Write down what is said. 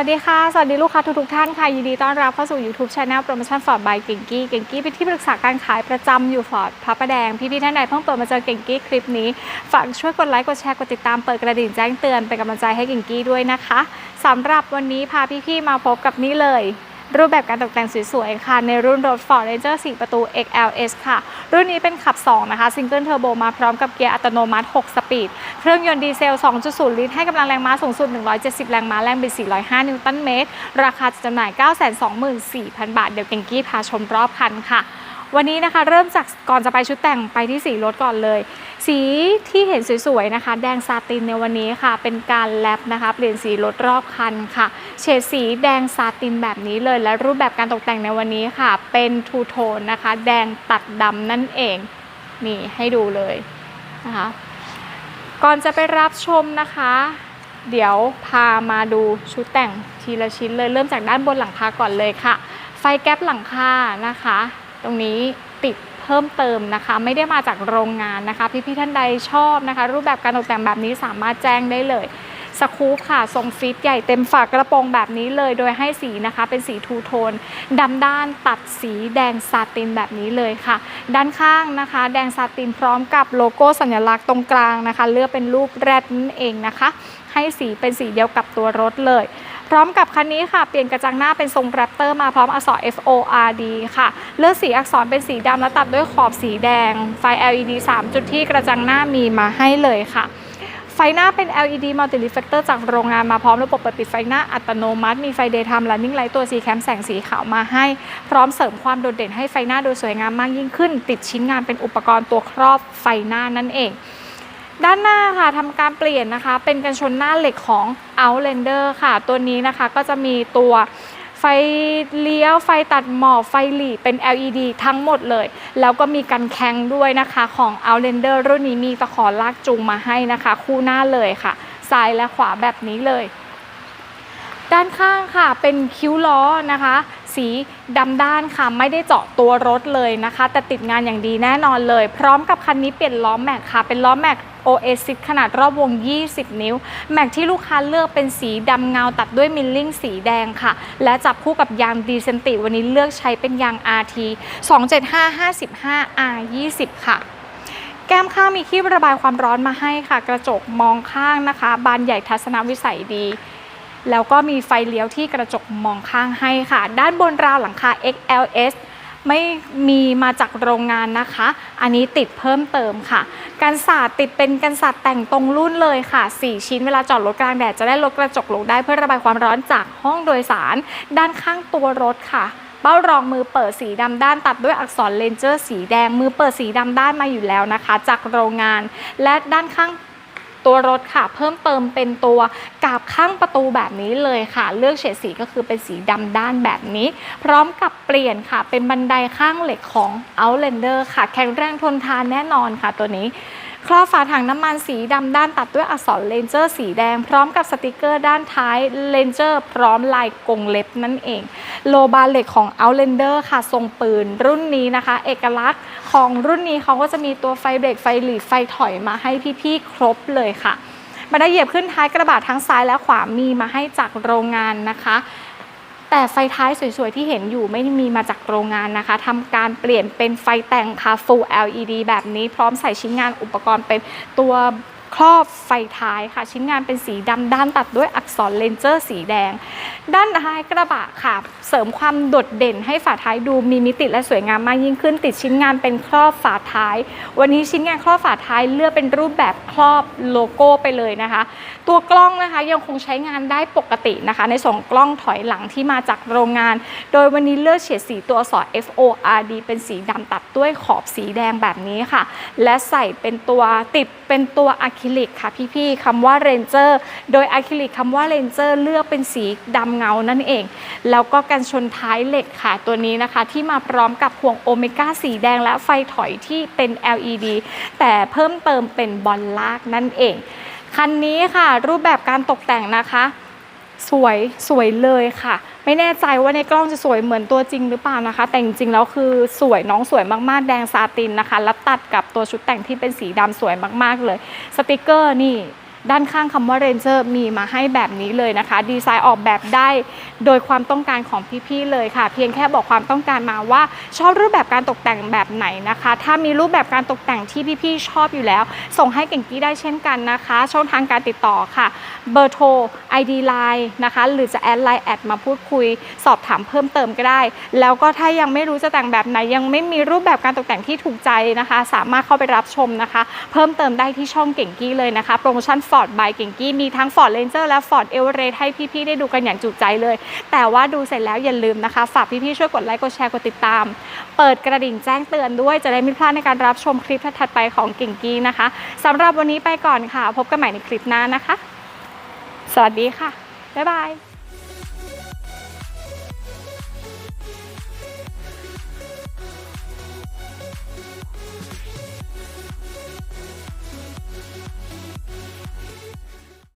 วัสดีค่ะ สวัสดีลูกค้าทุกๆท่านค่ะ ยินดีต้อนรับเข้าสู่ YouTube Channel Promotion Ford by เก่งกี้เก่งกี้เป็นที่ปรึกษาการขายประจำอยู่ฟอร์ดพระประแดง พี่ๆท่านใดเพิ่งเปิดมาเจอเก่งกี้คลิปนี้ ฝากช่วยกดไลค์ กดแชร์ กดติดตามเปิดกระดิ่งแจ้งเตือน เป็นกำลังใจให้เก่งกี้ด้วยนะคะสำหรับวันนี้พาพี่ๆมาพบกับนี่เลยรูปแบบการตกแต่งสวยๆ ค่ะ ในรุ่นรถ Ford Ranger 4 ประตู XLS ค่ะ รุ่นนี้เป็นขับ 2 นะคะซิงเกิลเทอร์โบมาพร้อมกับเกียร์อัตโนมัติ 6 สปีด เครื่องยนต์ดีเซล 2.0 ลิตร ให้กำลังแรงม้าสูงสุด 170 แรงม้า แรงบิด 405 นิวตันเมตร ราคาจะจำหน่าย 924,000 บาท เดี๋ยวเก่งกี้พาชมรอบคันค่ะ วันนี้นะคะเริ่มจากก่อนจะไปชุดแต่งไปที่สีรถก่อนเลย สีที่เห็นสวยๆนะคะ แดงซาตินในวันนี้ค่ะ เป็นการแลปนะคะ เปลี่ยนสีรถรอบคันค่ะ เฉดสีแดงซาตินแบบนี้เลย และรูปแบบการตกแต่งในวันนี้ค่ะ เป็นทูโทนนะคะ แดงตัดดำนั่นเองนี่ให้ดูเลยนะคะ ก่อนจะไปรับชมนะคะ เดี๋ยวพามาดูชุดแต่งทีละชิ้นเลยเริ่มจากด้านบนหลังคาก่อนเลยค่ะ ไฟแก๊ปหลังคานะคะ ตรงนี้ติดเพิ่มเติมนะคะ ไม่ได้มาจากโรงงานนะคะ พี่ๆท่านใดชอบนะคะ รูปแบบการตกแต่งแบบนี้สามารถแจ้งได้เลย สคูปค่ะ ทรงฟิตใหญ่เต็มฝากระโปรงแบบนี้เลย โดยให้สีนะคะ เป็นสีทูโทนดำด้านตัดสีแดงซาตินแบบนี้เลยค่ะ ด้านข้างนะคะ แดงซาตินพร้อมกับโลโก้สัญลักษณ์ตรงกลางนะคะ เลือกเป็นรูปแรดนั่นเองนะคะ ให้สีเป็นสีเดียวกับตัวรถเลยพร้อมกับคันนี้ค่ะ เปลี่ยนกระจังหน้าเป็นทรงแรปเตอร์มาพร้อมอักษร F O R D ค่ะ เลือกสีอักษรเป็นสีดำและตัดด้วยขอบสีแดง ไฟ LED 3 จุดที่กระจังหน้ามีมาให้เลยค่ะ ไฟหน้าเป็น LED Multi Reflector จากโรงงานมาพร้อมระบบเปิดปิดไฟหน้าอัตโนมัติ มีไฟ Daytime Running Light ตัวสีแคมแสงสีขาวมาให้ พร้อมเสริมความโดดเด่นให้ไฟหน้าดูสวยงามมากยิ่งขึ้น ติดชิ้นงานเป็นอุปกรณ์ตัวครอบไฟหน้านั่นเองด้านหน้าค่ะทำการเปลี่ยนนะคะ เป็นกันชนหน้าเหล็กของ Outlander ค่ะ ตัวนี้นะคะก็จะมีตัว ไฟเลี้ยว ไฟตัดหมอกไฟหลีเป็น LED ทั้งหมดเลย แล้วก็มีกันแข้งด้วยนะคะของ Outlander รุ่นนี้มีตะขอลากจูงมาให้นะคะ คู่หน้าเลยค่ะ ซ้ายและขวาแบบนี้เลย ด้านข้างค่ะเป็นคิ้วล้อนะคะ สีดำด้านค่ะไม่ได้เจาะตัวรถเลยนะคะ แต่ติดงานอย่างดีแน่นอนเลย พร้อมกับคันนี้เปลี่ยนล้อแม็กค่ะ เป็นล้อแม็ก Oasis ขนาดรอบวง 20 นิ้ว แม็กที่ลูกค้าเลือกเป็นสีดำเงาตัดด้วยมิลลิ่งสีแดงค่ะ และจับคู่กับยางดีเซนติ วันนี้เลือกใช้เป็นยาง RT 275 55 R 20 ค่ะแก้มข้างมีคีบระบายความร้อนมาให้ค่ะ กระจกมองข้างนะคะ บานใหญ่ทัศนวิสัยดี แล้วก็มีไฟเลี้ยวที่กระจกมองข้างให้ค่ะ ด้านบนราวหลังคา XLS ไม่มีมาจากโรงงานนะคะ อันนี้ติดเพิ่มเติมค่ะ กันศาสตร์ติดเป็นกันศาสตร์แต่งตรงรุ่นเลยค่ะ 4 ชิ้นเวลาจอดรถกลางแดดจะได้ลดกระจกลงได้เพื่อระบายความร้อนจากห้องโดยสาร ด้านข้างตัวรถค่ะเป้ารองมือเปิดสีดำด้านตัดด้วยอักษรเลนเจอร์สีแดงมือเปิดสีดำด้านมาอยู่แล้วนะคะ จากโรงงาน และด้านข้าง ตัวรถค่ะ เพิ่มเติมเป็นตัวกาบข้างประตูแบบนี้เลยค่ะ เลือกเฉดสีก็คือเป็นสีดำด้านแบบนี้ พร้อมกับเปลี่ยนค่ะ เป็นบันไดข้างเหล็กของ Outlander ค่ะ แข็งแรงทนทานแน่นอนค่ะตัวนี้ ครอบฝาถังน้ำมันสีดำด้านตัดด้วยอักษรเลนเจอร์สีแดง พร้อมกับสติกเกอร์ด้านท้ายเลนเจอร์พร้อมลายกงเล็บนั่นเอง โลบาเหล็กของ Outlander ค่ะทรงปืนรุ่นนี้นะคะ เอกลักษณ์ของรุ่นนี้เขาก็จะมีตัวไฟเบรกไฟหลีดไฟถอยมาให้พี่ๆครบเลยค่ะมาได้เหยียบขึ้นท้ายกระบะทั้งซ้ายและขวามีมาให้จากโรงงานนะคะ แต่ไฟท้ายสวยๆ ที่เห็นอยู่ไม่ได้มีมาจากโรงงานนะคะทำการเปลี่ยนเป็นไฟแต่งค่ะ Full LED แบบนี้พร้อมใส่ชิ้นงานอุปกรณ์เป็นตัว ครอบไฟท้ายค่ะ ชิ้นงานเป็นสีดำด้านตัดด้วยอักษรเลนเจอร์สีแดง ด้านท้ายกระบะค่ะ เสริมความโดดเด่นให้ฝาท้ายดูมีมิติและสวยงามมากยิ่งขึ้น ติดชิ้นงานเป็นครอบฝาท้าย วันนี้ชิ้นงานครอบฝาท้ายเลือกเป็นรูปแบบครอบโลโก้ไปเลยนะคะ ตัวกล้องนะคะยังคงใช้งานได้ปกตินะคะ ในส่วนของกล้องถอยหลังที่มาจากโรงงาน โดยวันนี้เลือกเฉดสีตัวอักษร F O R D เป็นสีดำตัดด้วยขอบสีแดงแบบนี้ค่ะ และใส่เป็นตัวติดเป็นตัวอะคริลิกค่ะพี่ๆคำว่า Ranger โดยอะคริลิกคำว่า Ranger เลือกเป็นสีดำเงานั่นเอง แล้วก็กันชนท้ายเหล็กค่ะตัวนี้นะคะ ที่มาพร้อมกับพวงโอเมก้าสีแดงและไฟถอยที่เป็น LED แต่เพิ่มเติมเป็นบอลลากนั่นเอง คันนี้ค่ะรูปแบบการตกแต่งนะคะ สวยสวยเลยค่ะ ไม่แน่ใจว่าในกล้องจะสวยเหมือนตัวจริงหรือเปล่านะคะ แต่จริงๆแล้วคือสวยน้องสวยมากๆ แดงซาตินนะคะ แล้วตัดกับตัวชุดแต่งที่เป็นสีดำสวยมากๆเลย สติกเกอร์นี่ ด้านข้างคำว่า Ranger มีมาให้แบบนี้เลยนะคะ ดีไซน์ออกแบบได้โดยความต้องการของพี่ๆเลยค่ะ เพียงแค่บอกความต้องการมาว่าชอบรูปแบบการตกแต่งแบบไหนนะคะ ถ้ามีรูปแบบการตกแต่งที่พี่ๆชอบอยู่แล้ว ส่งให้เก่งกี้ได้เช่นกันนะคะ ช่องทางการติดต่อค่ะ เบอร์โทร ID Line นะคะ หรือจะแอดไลน์แอดมาพูดคุย สอบถามเพิ่มเติมก็ได้ แล้วก็ถ้ายังไม่รู้จะแต่งแบบไหน ยังไม่มีรูปแบบการตกแต่งที่ถูกใจนะคะ สามารถเข้าไปรับชมนะคะ เพิ่มเติมได้ที่ช่องเก่งกี้เลยนะคะโปรโมชั่น Ford by เก่งกี้มีทั้ง Ford Ranger และ Ford Everest ให้พี่ๆได้ดูกันอย่างจุใจเลย แต่ว่าดูเสร็จแล้วอย่าลืมนะคะ ฝากพี่ๆช่วยกดไลค์กดแชร์กดติดตาม เปิดกระดิ่งแจ้งเตือนด้วยจะได้ไม่พลาดในการรับชมคลิปถัดไปของเก่งกี้นะคะสำหรับวันนี้ไปก่อนค่ะ พบกันใหม่ในคลิปหน้านะคะ สวัสดีค่ะบ๊ายบาย